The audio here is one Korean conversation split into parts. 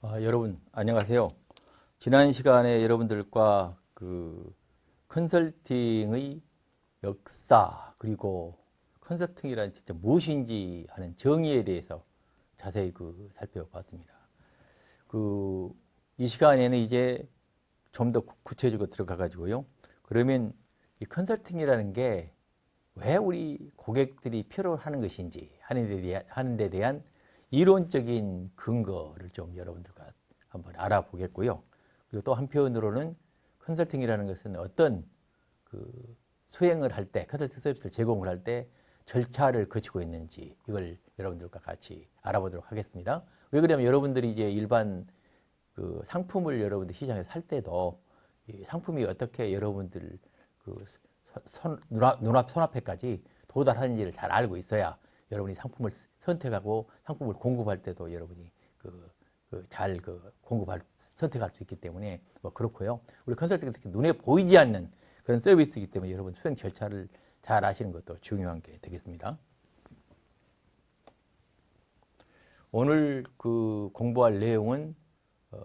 아, 여러분 안녕하세요. 지난 시간에 여러분들과 그 컨설팅의 역사 그리고 컨설팅이란 진짜 무엇인지 하는 정의에 대해서 자세히 그 살펴봤습니다. 그 이 시간에는 이제 좀 더 구체적으로 들어가 가지고요. 그러면 이 컨설팅이라는 게 왜 우리 고객들이 필요로 하는 것인지 하는 데 대한, 이론적인 근거를 좀 여러분들과 한번 알아보겠고요. 그리고 또 한편으로는 컨설팅이라는 것은 어떤 그 수행을 할 때, 컨설팅 서비스를 제공을 할 때 절차를 거치고 있는지 이걸 여러분들과 같이 알아보도록 하겠습니다. 왜 그러냐면 여러분들이 이제 일반 그 상품을 여러분들 시장에서 살 때도 이 상품이 어떻게 여러분들 그 손, 눈앞, 눈앞 손앞에까지 도달하는지를 잘 알고 있어야 여러분이 상품을 선택하고 상품을 공급할 때도 여러분이 그, 그 잘 그 공급할 선택할 수 있기 때문에 뭐 그렇고요. 우리 컨설팅 특히 눈에 보이지 않는 그런 서비스이기 때문에 여러분 수행 절차를 잘 아시는 것도 중요한 게 되겠습니다. 오늘 그 공부할 내용은 어,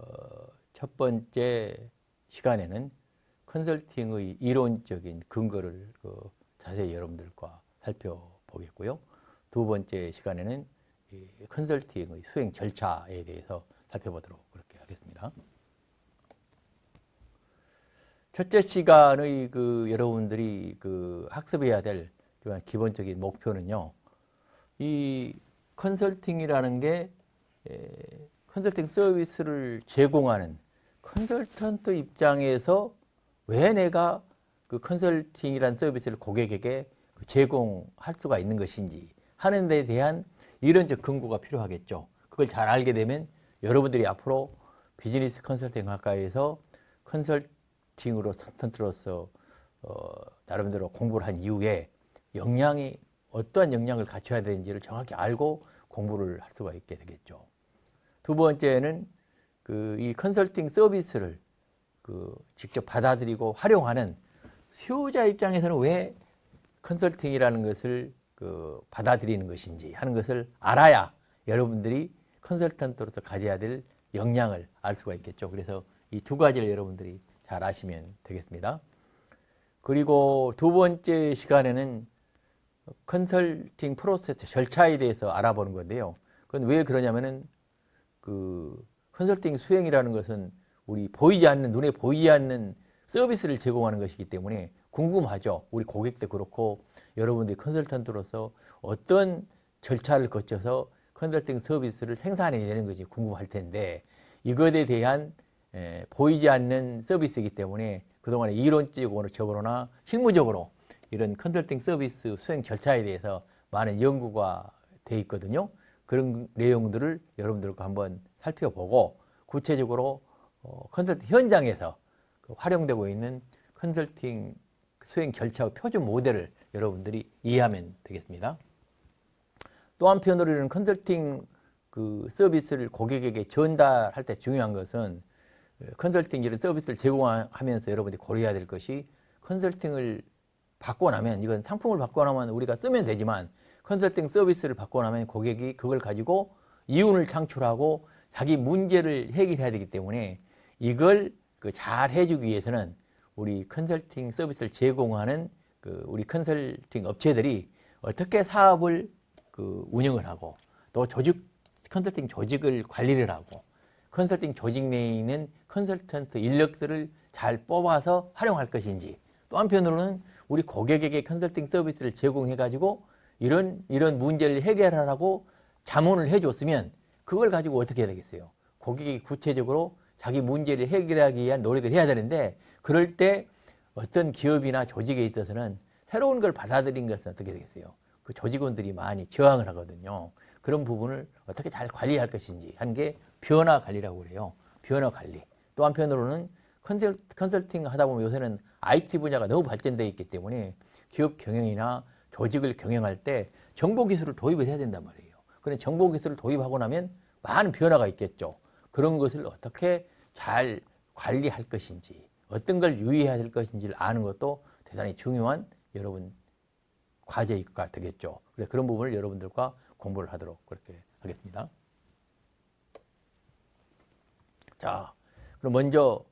첫 번째 시간에는 컨설팅의 이론적인 근거를 그 자세히 여러분들과 살펴보겠고요. 두 번째 시간에는 이 컨설팅의 수행 절차에 대해서 살펴보도록 그렇게 하겠습니다. 첫째 시간의 그 여러분들이 그 학습해야 될 기본적인 목표는요. 이 컨설팅이라는 게 에, 컨설팅 서비스를 제공하는 컨설턴트 입장에서 왜 내가 그 컨설팅이라는 서비스를 고객에게 그 제공할 수가 있는 것인지 하는 데 대한 이론적 근거가 필요하겠죠. 그걸 잘 알게 되면 여러분들이 앞으로 비즈니스 컨설팅 학과에서 컨설팅으로 컨설턴트로서 어, 나름대로 공부를 한 이후에 역량이 어떠한 역량을 갖춰야 되는지를 정확히 알고 공부를 할 수가 있게 되겠죠. 두 번째는 그 이 컨설팅 서비스를 그 직접 받아들이고 활용하는 수요자 입장에서는 왜 컨설팅이라는 것을 그 받아들이는 것인지 하는 것을 알아야 여러분들이 컨설턴트로서 가져야 될 역량을 알 수가 있겠죠. 그래서 이 두 가지를 여러분들이 잘 아시면 되겠습니다. 그리고 두 번째 시간에는 컨설팅 프로세스 절차에 대해서 알아보는 건데요. 그건 왜 그러냐면은 그 컨설팅 수행이라는 것은 우리 보이지 않는 눈에 보이지 않는 서비스를 제공하는 것이기 때문에 궁금하죠. 우리 고객도 그렇고 여러분들이 컨설턴트로서 어떤 절차를 거쳐서 컨설팅 서비스를 생산해내는 것이 궁금할 텐데 이것에 대한 에, 보이지 않는 서비스이기 때문에 그동안에 이론적으로나 실무적으로 이런 컨설팅 서비스 수행 절차에 대해서 많은 연구가 돼 있거든요. 그런 내용들을 여러분들과 한번 살펴보고 구체적으로 어, 컨설팅 현장에서 그 활용되고 있는 컨설팅 수행 절차의 표준 모델을 여러분들이 이해하면 되겠습니다. 또 한편으로는 컨설팅 그 서비스를 고객에게 전달할 때 중요한 것은 컨설팅 이런 서비스를 제공하면서 여러분들이 고려해야 될 것이 컨설팅을 받고 나면 이건 상품을 받고 나면 우리가 쓰면 되지만 컨설팅 서비스를 받고 나면 고객이 그걸 가지고 이윤을 창출하고 자기 문제를 해결해야 되기 때문에 이걸 그 잘 해주기 위해서는 우리 컨설팅 서비스를 제공하는 그 우리 컨설팅 업체들이 어떻게 사업을 그 운영을 하고 또 조직 컨설팅 조직을 관리를 하고 컨설팅 조직 내에 있는 컨설턴트 인력들을 잘 뽑아서 활용할 것인지 또 한편으로는 우리 고객에게 컨설팅 서비스를 제공해 가지고 이런 이런 문제를 해결하라고 자문을 해 줬으면 그걸 가지고 어떻게 해야 되겠어요? 고객이 구체적으로 자기 문제를 해결하기 위한 노력을 해야 되는데 그럴 때 어떤 기업이나 조직에 있어서는 새로운 걸 받아들인 것은 어떻게 되겠어요? 그 조직원들이 많이 저항을 하거든요. 그런 부분을 어떻게 잘 관리할 것인지 하는 게 변화 관리라고 그래요. 변화 관리. 또 한편으로는 컨설, 컨설팅 하다 보면 요새는 IT 분야가 너무 발전되어 있기 때문에 기업 경영이나 조직을 경영할 때 정보 기술을 도입을 해야 된단 말이에요. 그런 정보 기술을 도입하고 나면 많은 변화가 있겠죠. 그런 것을 어떻게 잘 관리할 것인지 어떤 걸 유의해야 될 것인지를 아는 것도 대단히 중요한 여러분 과제가 되겠죠. 그래서 그런 부분을 여러분들과 공부를 하도록 그렇게 하겠습니다. 자, 그럼 먼저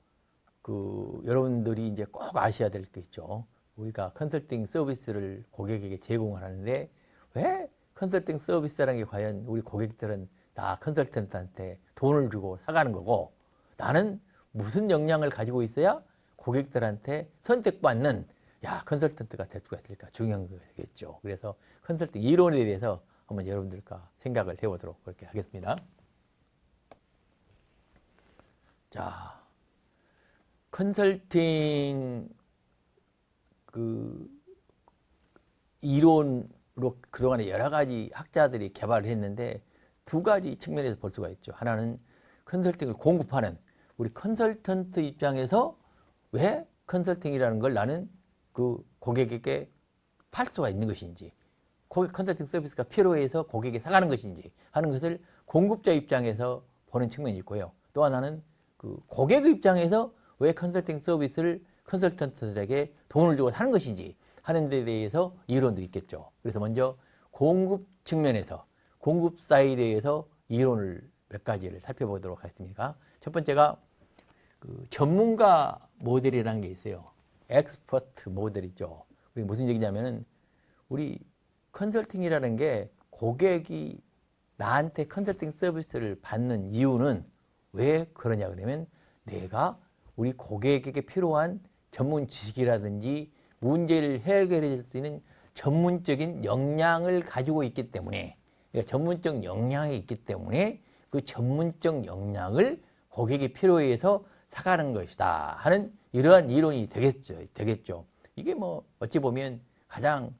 그 여러분들이 이제 꼭 아셔야 될 게 있죠. 우리가 컨설팅 서비스를 고객에게 제공을 하는데 왜 컨설팅 서비스라는 게 과연 우리 고객들은 다 컨설턴트한테 돈을 주고 사가는 거고 나는 무슨 역량을 가지고 있어야 고객들한테 선택받는 야 컨설턴트가 될 수가 있을까 중요한 거겠죠. 그래서 컨설팅 이론에 대해서 한번 여러분들과 생각을 해보도록 그렇게 하겠습니다. 자, 컨설팅 그 이론으로 그동안에 여러 가지 학자들이 개발을 했는데 두 가지 측면에서 볼 수가 있죠. 하나는 컨설팅을 공급하는 우리 컨설턴트 입장에서 왜 컨설팅이라는 걸 나는 그 고객에게 팔 수가 있는 것인지 고객 컨설팅 서비스가 필요해서 고객이 사가는 것인지 하는 것을 공급자 입장에서 보는 측면이 있고요. 또 하나는 그 고객 입장에서 왜 컨설팅 서비스를 컨설턴트들에게 돈을 주고 사는 것인지 하는 데 대해서 이론도 있겠죠. 그래서 먼저 공급 측면에서 공급 사이드에서 이론을 몇 가지를 살펴보도록 하겠습니다. 첫 번째가 그 전문가 모델이라는 게 있어요. 엑스퍼트 모델이죠. 우리 무슨 얘기냐면은 우리 컨설팅이라는 게 고객이 나한테 컨설팅 서비스를 받는 이유는 왜 그러냐 그러면 내가 우리 고객에게 필요한 전문 지식이라든지 문제를 해결해 줄 수 있는 전문적인 역량을 가지고 있기 때문에 그러니까 전문적 역량이 있기 때문에 그 전문적 역량을 고객이 필요해서 사가는 것이다 하는 이러한 이론이 되겠죠. 되겠죠. 이게 뭐 어찌 보면 가장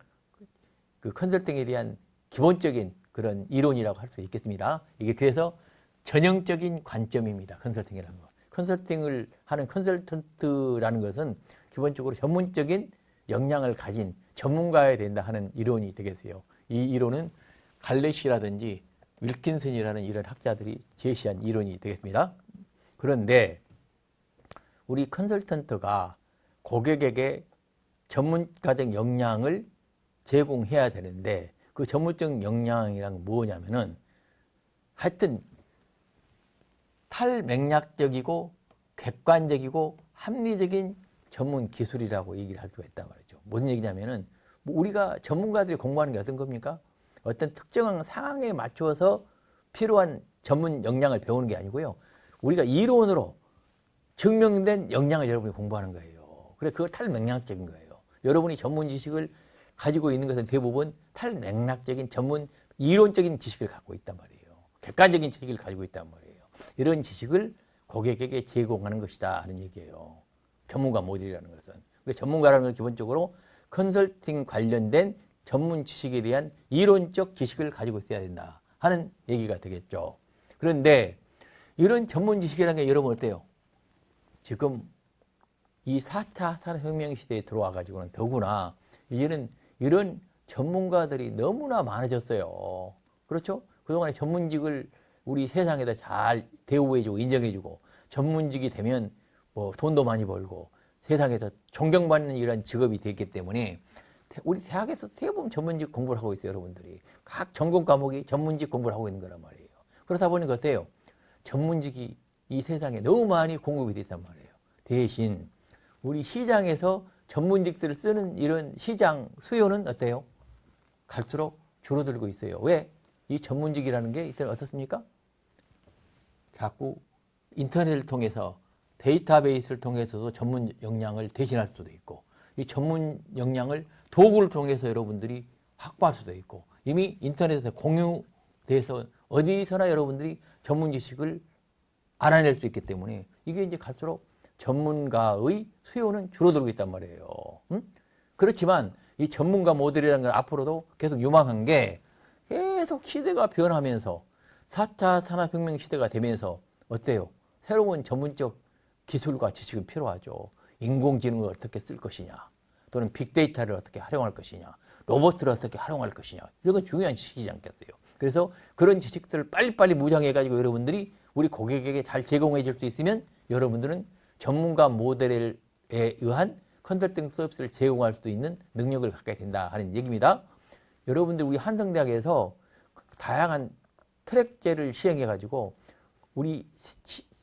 그 컨설팅에 대한 기본적인 그런 이론이라고 할 수 있겠습니다. 이게 그래서 전형적인 관점입니다. 컨설팅이라는 거. 컨설팅을 하는 컨설턴트라는 것은 기본적으로 전문적인 역량을 가진 전문가여야 된다 하는 이론이 되겠어요. 이 이론은 갈레시라든지 윌킨슨이라는 이런 학자들이 제시한 이론이 되겠습니다. 그런데 우리 컨설턴트가 고객에게 전문가적 역량을 제공해야 되는데 그 전문적 역량이란 뭐냐면은 하여튼 탈맥락적이고 객관적이고 합리적인 전문 기술이라고 얘기를 할 수가 있단 말이죠. 무슨 얘기냐면은 뭐 우리가 전문가들이 공부하는 게 어떤 겁니까? 어떤 특정한 상황에 맞춰서 필요한 전문 역량을 배우는 게 아니고요. 우리가 이론으로 증명된 역량을 여러분이 공부하는 거예요. 그래 그거 탈맥락적인 거예요. 여러분이 전문 지식을 가지고 있는 것은 대부분 탈맥락적인 전문 이론적인 지식을 갖고 있단 말이에요. 객관적인 지식을 가지고 있단 말이에요. 이런 지식을 고객에게 제공하는 것이다 하는 얘기예요. 전문가 모델이라는 것은. 그래서 전문가라는 건 기본적으로 컨설팅 관련된 전문 지식에 대한 이론적 지식을 가지고 있어야 된다 하는 얘기가 되겠죠. 그런데 이런 전문 지식이라는 게 여러분 어때요? 지금 이 4차 산업혁명 시대에 들어와 가지고는 더구나 이제는 이런 전문가들이 너무나 많아졌어요. 그렇죠? 그동안에 전문직을 우리 세상에다 잘 대우해주고 인정해주고 전문직이 되면 뭐 돈도 많이 벌고 세상에서 존경받는 이런 직업이 됐기 때문에 우리 대학에서 대부분 전문직 공부를 하고 있어요, 여러분들이. 각 전공 과목이 전문직 공부를 하고 있는 거란 말이에요. 그러다 보니까 어때요? 전문직이 이 세상에 너무 많이 공급이 됐단 말이에요. 대신 우리 시장에서 전문직들을 쓰는 이런 시장 수요는 어때요? 갈수록 줄어들고 있어요. 왜? 이 전문직이라는 게 이때 어떻습니까? 자꾸 인터넷을 통해서 데이터베이스를 통해서도 전문 역량을 대신할 수도 있고 이 전문 역량을 도구를 통해서 여러분들이 확보할 수도 있고 이미 인터넷에 공유돼서 어디서나 여러분들이 전문 지식을 알아낼 수 있기 때문에 이게 이제 갈수록 전문가의 수요는 줄어들고 있단 말이에요. 음? 그렇지만 이 전문가 모델이라는 건 앞으로도 계속 유망한 게 계속 시대가 변하면서 4차 산업혁명 시대가 되면서 어때요? 새로운 전문적 기술과 지식은 필요하죠. 인공지능을 어떻게 쓸 것이냐, 또는 빅데이터를 어떻게 활용할 것이냐, 로봇을 어떻게 활용할 것이냐, 이런 건 중요한 지식이지 않겠어요. 그래서 그런 지식들을 빨리빨리 무장해가지고 여러분들이 우리 고객에게 잘 제공해 줄 수 있으면 여러분들은 전문가 모델에 의한 컨설팅 서비스를 제공할 수 있는 능력을 갖게 된다 하는 얘기입니다. 여러분들 우리 한성대학에서 다양한 트랙제를 시행해 가지고 우리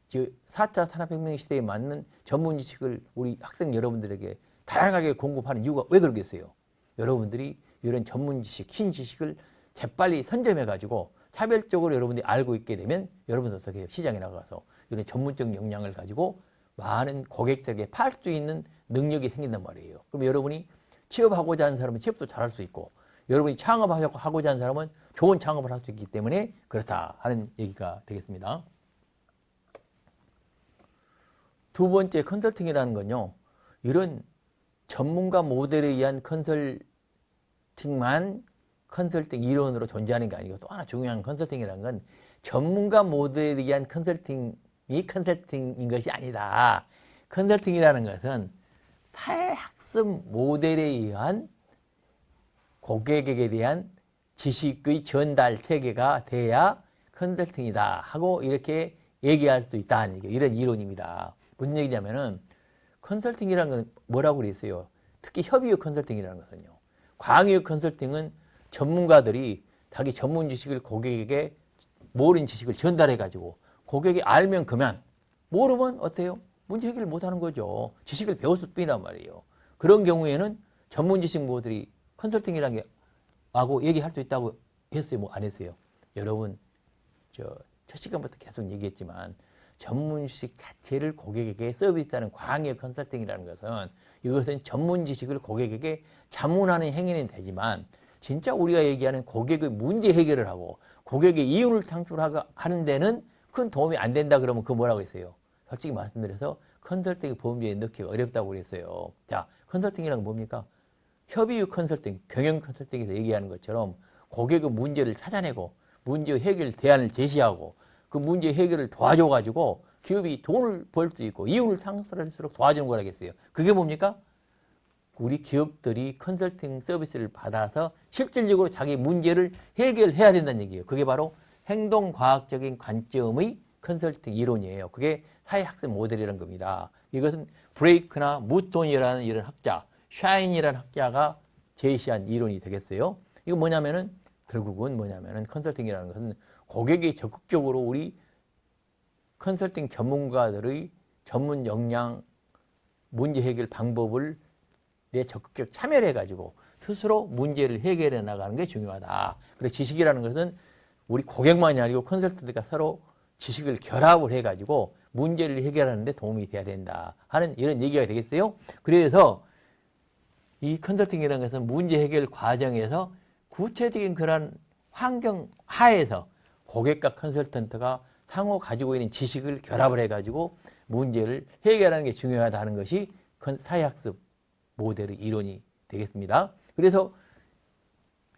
즉 4차 산업혁명 시대에 맞는 전문 지식을 우리 학생 여러분들에게 다양하게 공급하는 이유가 왜 그러겠어요? 여러분들이 이런 전문 지식, 신 지식을 재빨리 선점해 가지고 차별적으로 여러분들이 알고 있게 되면 여러분 어떻게? 시장에 나가서 이런 전문적 역량을 가지고 많은 고객들에게 팔 수 있는 능력이 생긴단 말이에요. 그럼 여러분이 취업하고자 하는 사람은 취업도 잘할 수 있고 여러분이 창업하고자 하는 사람은 좋은 창업을 할 수 있기 때문에 그렇다 하는 얘기가 되겠습니다. 두 번째 컨설팅이라는 건요. 이런 전문가 모델에 의한 컨설팅만 컨설팅 이론으로 존재하는 게 아니고 또 하나 중요한 컨설팅이라는 건 전문가 모델에 의한 컨설팅이 컨설팅인 것이 아니다. 컨설팅이라는 것은 사회학습 모델에 의한 고객에게 대한 지식의 전달 체계가 돼야 컨설팅이다 하고 이렇게 얘기할 수 있다는. 이런 이론입니다. 무슨 얘기냐면은 컨설팅이라는 건 뭐라고 그랬어요? 특히 협의의 컨설팅이라는 것은요. 광의의 컨설팅은 전문가들이 자기 전문 지식을 고객에게 모르는 지식을 전달해 가지고 고객이 알면 그만 모르면 어때요? 문제 해결 못 하는 거죠. 지식을 배웠을 뿐이란 말이에요. 그런 경우에는 전문 지식 모델이 컨설팅이라는 게 하고 얘기할 수 있다고 했어요? 뭐 안 했어요? 여러분 저 첫 시간부터 계속 얘기했지만 전문 지식 자체를 고객에게 서비스하는 광의 컨설팅이라는 것은 이것은 전문 지식을 고객에게 자문하는 행위는 되지만 진짜 우리가 얘기하는 고객의 문제 해결을 하고 고객의 이윤을 창출하는 데는 큰 도움이 안 된다 그러면 그 뭐라고 했어요? 솔직히 말씀드려서 컨설팅의 범위에 넣기가 어렵다고 그랬어요. 자, 컨설팅이란 건 뭡니까? 협의의 컨설팅, 경영 컨설팅에서 얘기하는 것처럼 고객의 문제를 찾아내고 문제 해결 대안을 제시하고 그 문제 해결을 도와줘가지고 기업이 돈을 벌 수 있고 이윤을 창출할수록 도와주는 거라겠어요. 그게 뭡니까? 우리 기업들이 컨설팅 서비스를 받아서 실질적으로 자기 문제를 해결해야 된다는 얘기예요. 그게 바로 행동과학적인 관점의 컨설팅 이론이에요. 그게 사회학습 모델이라는 겁니다. 이것은 브레이크나 무톤이라는 이런 학자, 샤인이라는 학자가 제시한 이론이 되겠어요. 이거 뭐냐면은 결국은 뭐냐면은 컨설팅이라는 것은 고객이 적극적으로 우리 컨설팅 전문가들의 전문 역량 문제 해결 방법을 내 적극적 참여를 해가지고 스스로 문제를 해결해 나가는 게 중요하다. 그래서 지식이라는 것은 우리 고객만이 아니고 컨설턴트가 서로 지식을 결합을 해가지고 문제를 해결하는 데 도움이 돼야 된다 하는 이런 얘기가 되겠어요. 그래서 이 컨설팅이라는 것은 문제 해결 과정에서 구체적인 그런 환경 하에서 고객과 컨설턴트가 상호 가지고 있는 지식을 결합을 해가지고 문제를 해결하는 게 중요하다는 것이 사회학습 모델의 이론이 되겠습니다. 그래서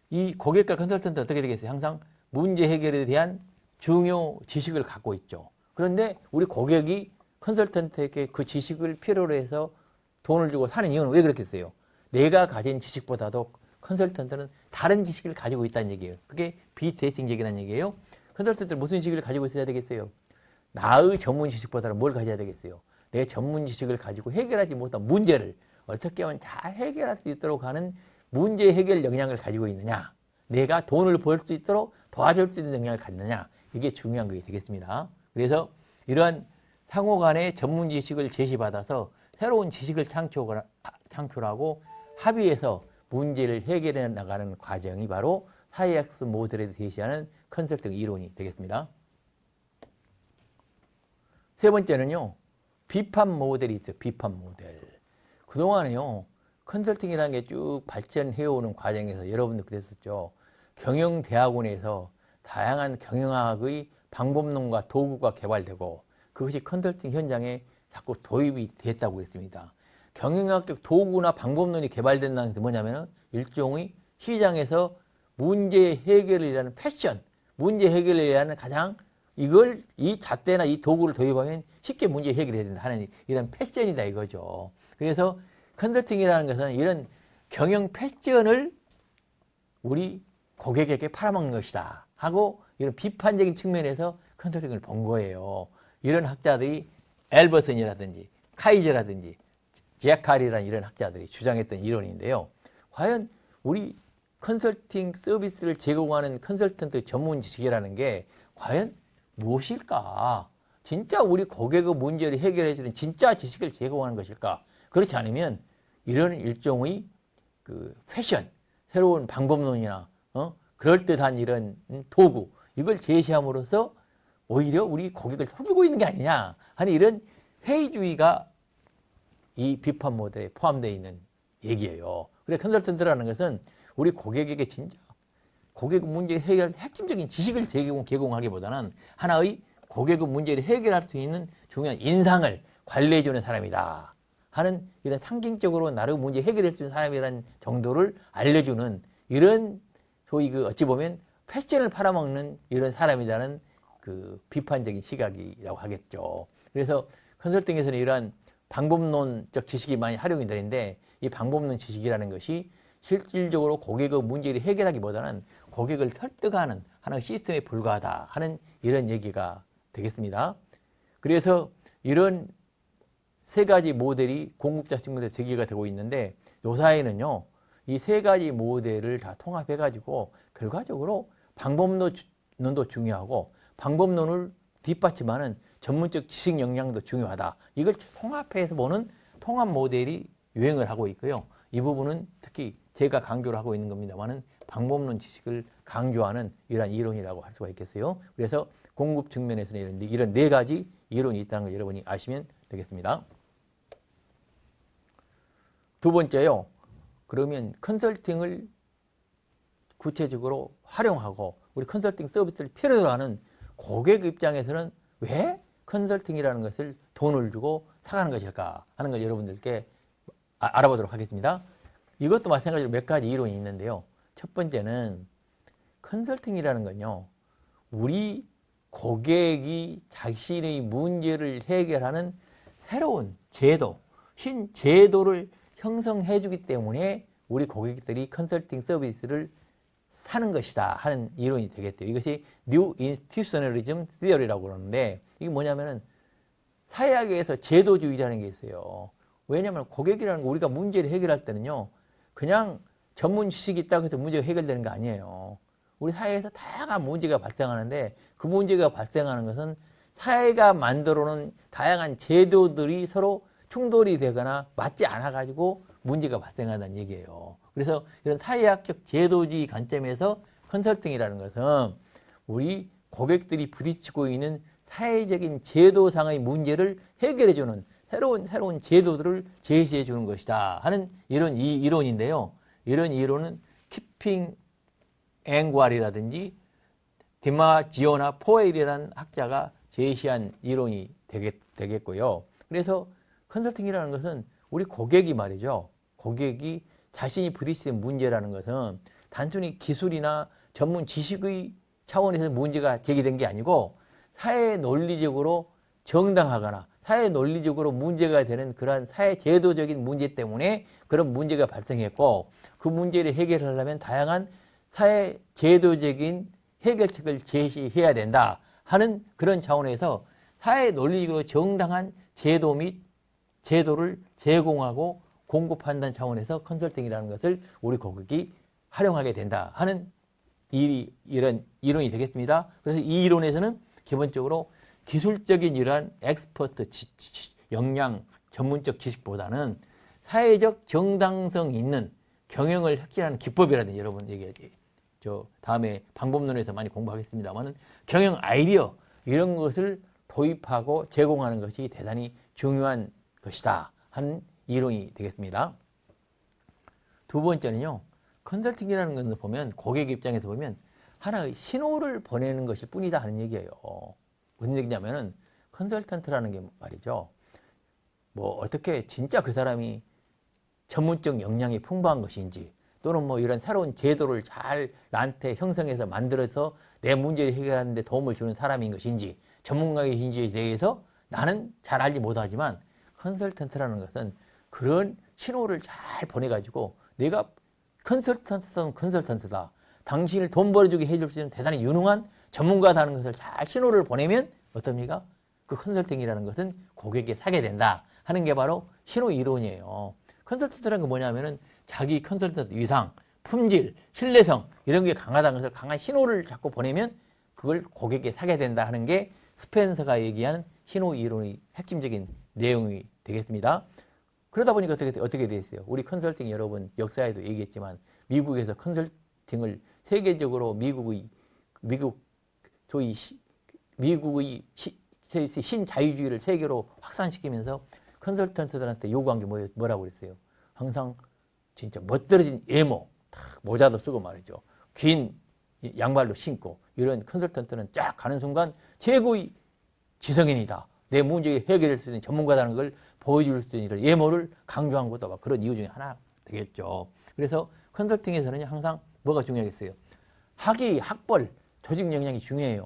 이 고객과 컨설턴트 어떻게 되겠어요? 항상 문제 해결에 대한 중요 지식을 갖고 있죠. 그런데 우리 고객이 컨설턴트에게 그 지식을 필요로 해서 돈을 주고 사는 이유는 왜 그렇겠어요? 내가 가진 지식보다도 컨설턴트는 다른 지식을 가지고 있다는 얘기예요. 그게 비대칭적이라는 얘기예요. 컨설턴트는 무슨 지식을 가지고 있어야 되겠어요? 나의 전문 지식보다는 뭘 가져야 되겠어요? 내 전문 지식을 가지고 해결하지 못한 문제를 어떻게 하면 잘 해결할 수 있도록 하는 문제 해결 역량을 가지고 있느냐. 내가 돈을 벌 수 있도록 도와줄 수 있는 역량을 갖느냐. 이게 중요한 것이 되겠습니다. 그래서 이러한 상호 간의 전문 지식을 제시받아서 새로운 지식을 창출하고 합의해서 문제를 해결해 나가는 과정이 바로 사회학습 모델에서 제시하는 컨설팅 이론이 되겠습니다. 세 번째는요. 비판 모델이 있어요. 비판 모델. 그동안에요. 컨설팅이라는 게 쭉 발전해 오는 과정에서 여러분들 그랬었죠. 경영대학원에서 다양한 경영학의 방법론과 도구가 개발되고 그것이 컨설팅 현장에 자꾸 도입이 됐다고 그랬습니다. 경영학적 도구나 방법론이 개발된다는 게 뭐냐면은 일종의 시장에서 문제 해결이라는 패션, 문제 해결을 위한 가장 이걸 이 잣대나 이 도구를 도입하면 쉽게 문제 해결해야 된다 하는 이런 패션이다 이거죠. 그래서 컨설팅이라는 것은 이런 경영 패션을 우리 고객에게 팔아먹는 것이다 하고 이런 비판적인 측면에서 컨설팅을 본 거예요. 이런 학자들이 엘버슨이라든지 카이저라든지 제아칼이라는 이런 학자들이 주장했던 이론인데요. 과연 우리 컨설팅 서비스를 제공하는 컨설턴트 전문 지식이라는 게 과연 무엇일까? 진짜 우리 고객의 문제를 해결해 주는 진짜 지식을 제공하는 것일까? 그렇지 않으면 이런 일종의 그 패션, 새로운 방법론이나 어? 그럴듯한 이런 도구 이걸 제시함으로써 오히려 우리 고객을 속이고 있는 게 아니냐 하는 이런 회의주의가 이 비판 모델에 포함되어 있는 얘기예요. 그래서 컨설턴트라는 것은 우리 고객에게 진짜 고객 문제 해결 핵심적인 지식을 제공, 제공하기보다는 하나의 고객의 문제를 해결할 수 있는 중요한 인상을 관리해 주는 사람이다 하는 이런 상징적으로 나를 문제 해결할 수 있는 사람이라는 정도를 알려주는 이런 소위 그 어찌 보면 패션을 팔아먹는 이런 사람이라는 그 비판적인 시각이라고 하겠죠. 그래서 컨설팅에서는 이러한 방법론적 지식이 많이 활용이 되는데 이 방법론 지식이라는 것이 실질적으로 고객의 문제를 해결하기보다는 고객을 설득하는 하나의 시스템에 불과하다 하는 이런 얘기가 되겠습니다. 그래서 이런 세 가지 모델이 공급자 친구들 세계가 되고 있는데 요사에는요 이 세 가지 모델을 다 통합해 가지고 결과적으로 방법론도 중요하고 방법론을 뒷받침하는 전문적 지식 역량도 중요하다. 이걸 통합해서 보는 통합 모델이 유행을 하고 있고요. 이 부분은 특히 제가 강조를 하고 있는 겁니다만은 방법론 지식을 강조하는 이러한 이론이라고 할 수가 있겠어요. 그래서 공급 측면에서는 이런, 이런 네 가지 이론이 있다는 걸 여러분이 아시면 되겠습니다. 두 번째요. 그러면 컨설팅을 구체적으로 활용하고 우리 컨설팅 서비스를 필요로 하는 고객 입장에서는 왜 컨설팅이라는 것을 돈을 주고 사가는 것일까 하는 걸 여러분들께 아- 알아보도록 하겠습니다. 이것도 마찬가지로 몇 가지 이론이 있는데요. 첫 번째는 컨설팅이라는 건요. 우리 고객이 자신의 문제를 해결하는 새로운 제도, 신 제도를 형성해 주기 때문에 우리 고객들이 컨설팅 서비스를 사는 것이다 하는 이론이 되겠대요. 이것이 New Institutionalism Theory라고 그러는데 이게 뭐냐면은 사회학에서 제도주의라는 게 있어요. 왜냐하면 고객이라는 거 우리가 문제를 해결할 때는요. 그냥 전문 지식이 있다고 해서 문제가 해결되는 거 아니에요. 우리 사회에서 다양한 문제가 발생하는데 그 문제가 발생하는 것은 사회가 만들어 놓은 다양한 제도들이 서로 충돌이 되거나 맞지 않아 가지고 문제가 발생한다는 얘기예요. 그래서 이런 사회학적 제도주의 관점에서 컨설팅이라는 것은 우리 고객들이 부딪히고 있는 사회적인 제도상의 문제를 해결해 주는 새로운 새로운 제도들을 제시해 주는 것이다 하는 이런 이 이론인데요. 이런 이론은 키핑 앵괄이라든지 디마지오나 포엘이라는 학자가 제시한 이론이 되겠, 되겠고요. 그래서 컨설팅이라는 것은 우리 고객이 말이죠. 고객이 자신이 부딪히는 문제라는 것은 단순히 기술이나 전문 지식의 차원에서 문제가 제기된 게 아니고 사회 논리적으로 정당하거나 사회 논리적으로 문제가 되는 그러한 사회 제도적인 문제 때문에 그런 문제가 발생했고 그 문제를 해결하려면 다양한 사회 제도적인 해결책을 제시해야 된다 하는 그런 차원에서 사회 논리적으로 정당한 제도 및 제도를 제공하고 공급한다는 차원에서 컨설팅이라는 것을 우리 고객이 활용하게 된다 하는 이, 이런 이론이 되겠습니다. 그래서 이 이론에서는 기본적으로 기술적인 이러한 엑스퍼트 지, 지, 역량 전문적 지식보다는 사회적 정당성 있는 경영을 혁신하는 기법이라든지 여러분 얘기하지. 저 다음에 방법론에서 많이 공부하겠습니다만은 경영 아이디어 이런 것을 도입하고 제공하는 것이 대단히 중요한 것이다 하는 이론이 되겠습니다. 두 번째는요. 컨설팅이라는 것을 보면 고객 입장에서 보면 하나의 신호를 보내는 것일 뿐이다 하는 얘기예요. 무슨 얘기냐면은 컨설턴트라는 게 말이죠. 뭐 어떻게 진짜 그 사람이 전문적 역량이 풍부한 것인지 또는 뭐 이런 새로운 제도를 잘 나한테 형성해서 만들어서 내 문제를 해결하는데 도움을 주는 사람인 것인지 전문가이신지에 대해서 나는 잘 알지 못하지만 컨설턴트라는 것은 그런 신호를 잘 보내가지고 내가 컨설턴트는 컨설턴트다. 당신을 돈 벌어주게 해줄 수 있는 대단히 유능한 전문가다는 것을 잘 신호를 보내면 어떻습니까? 그 컨설팅이라는 것은 고객에 사게 된다 하는 게 바로 신호 이론이에요. 컨설턴트라는 건 뭐냐면은 자기 컨설턴트 위상, 품질, 신뢰성 이런 게 강하다는 것을 강한 신호를 자꾸 보내면 그걸 고객에 사게 된다 하는 게 스펜서가 얘기한 신호 이론의 핵심적인 내용이 되겠습니다. 그러다 보니까 어떻게, 어떻게 됐어요? 우리 컨설팅 여러분 역사에도 얘기했지만 미국에서 컨설팅을 세계적으로 미국의 미국 소위 시- 미국의 신자유주의를 세계로 확산시키면서 컨설턴트들한테 요구한 게 뭐, 뭐라고 그랬어요? 항상 진짜 멋들어진 외모, 탁 모자도 쓰고 말이죠. 긴 양말도 신고 이런 컨설턴트는 쫙 가는 순간 최고의 지성인이다. 내 문제 해결할 수 있는 전문가라는 걸 보여줄 수 있는 예모를 강조한 것도 아마 그런 이유 중에 하나 되겠죠. 그래서 컨설팅에서는 항상 뭐가 중요하겠어요? 학위, 학벌, 조직 역량이 중요해요.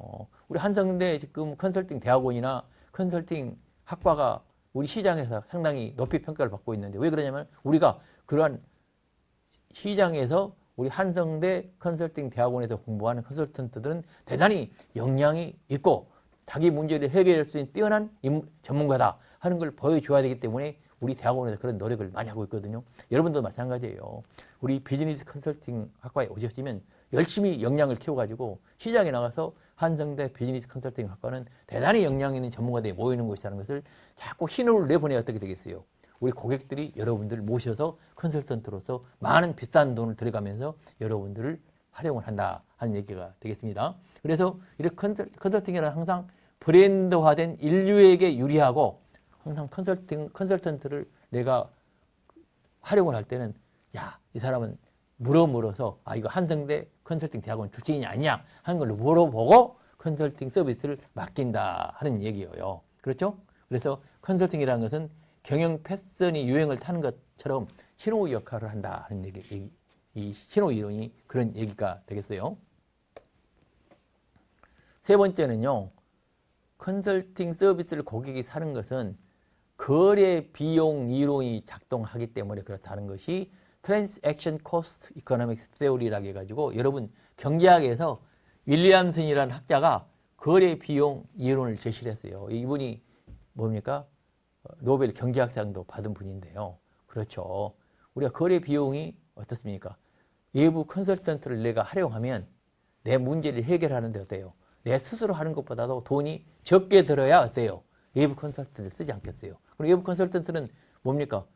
우리 한성대 지금 컨설팅 대학원이나 컨설팅 학과가 우리 시장에서 상당히 높이 평가를 받고 있는데 왜 그러냐면 우리가 그러한 시장에서 우리 한성대 컨설팅 대학원에서 공부하는 컨설턴트들은 대단히 역량이 있고 자기 문제를 해결할 수 있는 뛰어난 임- 전문가다 하는 걸 보여줘야 되기 때문에 우리 대학원에서 그런 노력을 많이 하고 있거든요. 여러분도 마찬가지예요. 우리 비즈니스 컨설팅 학과에 오셨으면 열심히 역량을 키워가지고 시장에 나가서 한성대 비즈니스 컨설팅 학과는 대단히 역량 있는 전문가들이 모이는 곳이라는 것을 자꾸 신호를 내보내야 어떻게 되겠어요? 우리 고객들이 여러분들을 모셔서 컨설턴트로서 많은 비싼 돈을 들여가면서 여러분들을 활용을 한다 하는 얘기가 되겠습니다. 그래서 이렇게 컨설, 컨설팅이란 항상 브랜드화된 인류에게 유리하고 항상 컨설팅 컨설턴트를 내가 활용을 할 때는 야 이 사람은 물어 물어서 아 이거 한성대 컨설팅 대학원 출신이 아니냐 하는 걸 물어보고 컨설팅 서비스를 맡긴다 하는 얘기예요. 그렇죠? 그래서 컨설팅이라는 것은 경영 패션이 유행을 타는 것처럼 신호 역할을 한다 하는 얘기, 얘기 이 신호 이론이 그런 얘기가 되겠어요. 세 번째는요. 컨설팅 서비스를 고객이 사는 것은 거래 비용 이론이 작동하기 때문에 그렇다는 것이 트랜스액션 코스트 이코노믹스 테오리라고 해가지고 여러분 경제학에서 윌리엄슨이라는 학자가 거래 비용 이론을 제시를 했어요. 이분이 뭡니까? 어, 노벨 경제학상도 받은 분인데요. 그렇죠. 우리가 거래 비용이 어떻습니까? 외부 컨설턴트를 내가 활용하면 내 문제를 해결하는데 어때요? 내 스스로 하는 것보다도 돈이 적게 들어야 어때요? 외부 컨설턴트를 쓰지 않겠어요? 그럼 외부 컨설턴트는 뭡니까?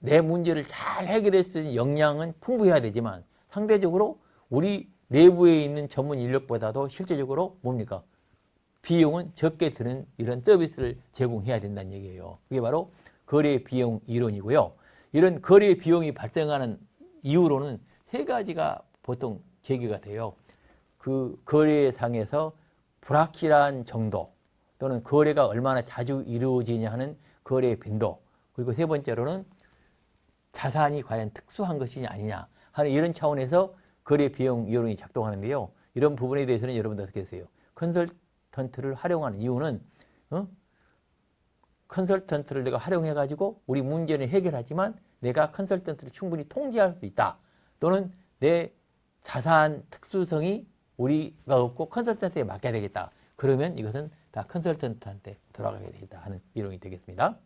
내 문제를 잘 해결할 수 있는 역량은 풍부해야 되지만 상대적으로 우리 내부에 있는 전문 인력보다도 실제적으로 뭡니까? 비용은 적게 드는 이런 서비스를 제공해야 된다는 얘기예요. 그게 바로 거래 비용 이론이고요. 이런 거래 비용이 발생하는 이유로는 세 가지가 보통 제기가 돼요. 그 거래상에서 불확실한 정도 또는 거래가 얼마나 자주 이루어지냐 하는 거래 빈도 그리고 세 번째로는 자산이 과연 특수한 것이냐 아니냐 하는 이런 차원에서 거래 비용 이론이 작동하는데요. 이런 부분에 대해서는 여러분들 어떻게 하세요? 컨설턴트를 활용하는 이유는 어? 컨설턴트를 내가 활용해 가지고 우리 문제는 해결하지만 내가 컨설턴트를 충분히 통제할 수 있다. 또는 내 자산 특수성이 우리가 없고 컨설턴트에 맡겨야 되겠다. 그러면 이것은 다 컨설턴트한테 돌아가게 되겠다 하는 이론이 되겠습니다.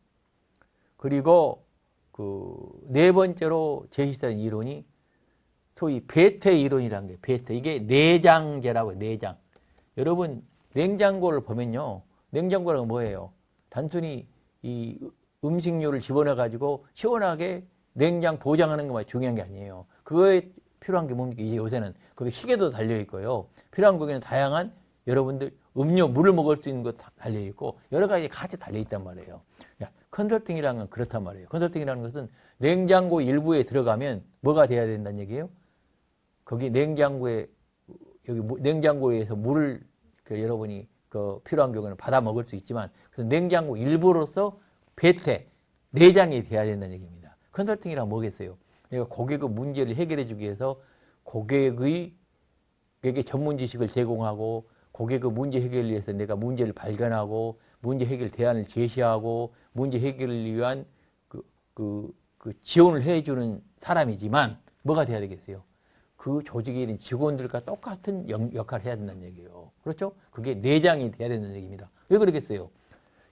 그리고 그 네 번째로 제시된 이론이 소위 베테 이론이라는 게 베테 이게 내장제라고. 내장. 여러분 냉장고를 보면요. 냉장고는 뭐예요? 단순히 이 음식료를 집어넣어 가지고 시원하게 냉장 보장하는 것만 중요한 게 아니에요. 그거에 필요한 게 뭡니까? 이제 요새는 거기 시계도 달려 있고요. 필요한 거기는 다양한 여러분들 음료, 물을 먹을 수 있는 것다 달려 있고 여러 가지 같이 달려 있단 말이에요. 야, 컨설팅이라는 건 그렇단 말이에요. 컨설팅이라는 것은 냉장고 일부에 들어가면 뭐가 돼야 된다는 얘기예요? 거기 냉장고에 여기 무- 냉장고에서 물을 그 여러분이 그 필요한 경우는 받아 먹을 수 있지만 그래서 냉장고 일부로서 배태 내장이 돼야 된다는 얘기입니다. 컨설팅이란 뭐겠어요? 내가 고객의 문제를 해결해 주기 위해서 고객의 에게 전문 지식을 제공하고 고객의 문제 해결을 위해서 내가 문제를 발견하고 문제 해결 대안을 제시하고 문제 해결을 위한 그, 그, 그 지원을 해주는 사람이지만 뭐가 돼야 되겠어요? 그 조직에 있는 직원들과 똑같은 영- 역할을 해야 된다는 얘기예요. 그렇죠? 그게 내장이 돼야 된다는 얘기입니다. 왜 그러겠어요?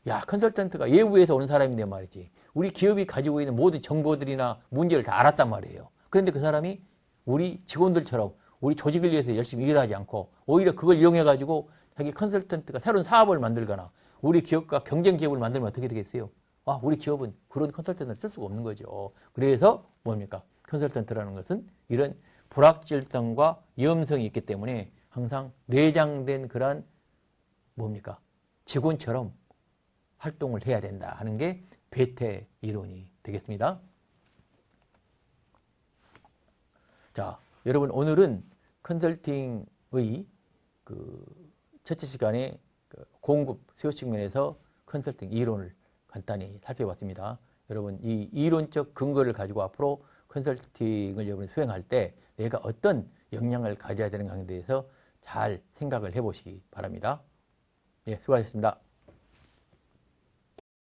야, 컨설턴트가 외부에서 온 사람인데 말이지. 우리 기업이 가지고 있는 모든 정보들이나 문제를 다 알았단 말이에요. 그런데 그 사람이 우리 직원들처럼 우리 조직을 위해서 열심히 일하지 않고 오히려 그걸 이용해 가지고 자기 컨설턴트가 새로운 사업을 만들거나 우리 기업과 경쟁 기업을 만들면 어떻게 되겠어요? 아, 우리 기업은 그런 컨설턴트를 쓸 수가 없는 거죠. 그래서 뭡니까? 컨설턴트라는 것은 이런 불확실성과 위험성이 있기 때문에 항상 내장된 그런 뭡니까? 직원처럼 활동을 해야 된다 하는 게 베테 이론이 되겠습니다. 자, 여러분 오늘은 컨설팅의 그 첫째 시간에 그 공급 수요 측면에서 컨설팅 이론을 간단히 살펴봤습니다. 여러분 이 이론적 근거를 가지고 앞으로 컨설팅을 여러분이 수행할 때 내가 어떤 역량을 가져야 되는가에 대해서 잘 생각을 해보시기 바랍니다. 예, 수고하셨습니다.